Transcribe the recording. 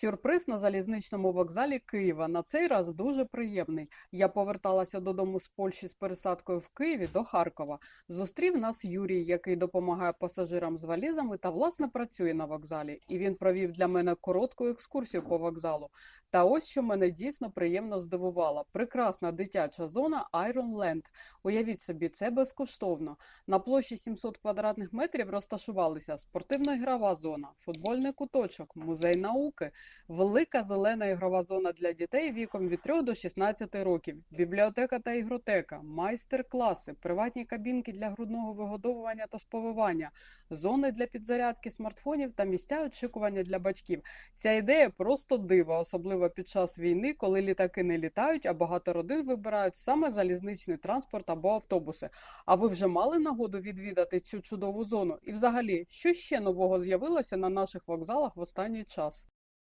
Сюрприз на залізничному вокзалі Києва. На цей раз дуже приємний. Я поверталася додому з Польщі з пересадкою в Києві до Харкова. Зустрів нас Юрій, який допомагає пасажирам з валізами та власне працює на вокзалі. І він провів для мене коротку екскурсію по вокзалу. Та ось що мене дійсно приємно здивувало: прекрасна дитяча зона Iron Land. Уявіть собі, це безкоштовно. На площі 700 квадратних метрів розташувалися спортивно-ігрова зона, футбольний куточок, музей науки, велика зелена ігрова зона для дітей віком від 3 до 16 років, бібліотека та ігротека, майстер-класи, приватні кабінки для грудного вигодовування та сповивання, зони для підзарядки смартфонів та місця очікування для батьків. Ця ідея просто дива, особливо під час війни, коли літаки не літають, а багато родин вибирають саме залізничний транспорт або автобуси. А ви вже мали нагоду відвідати цю чудову зону? І взагалі, що ще нового з'явилося на наших вокзалах в останній час?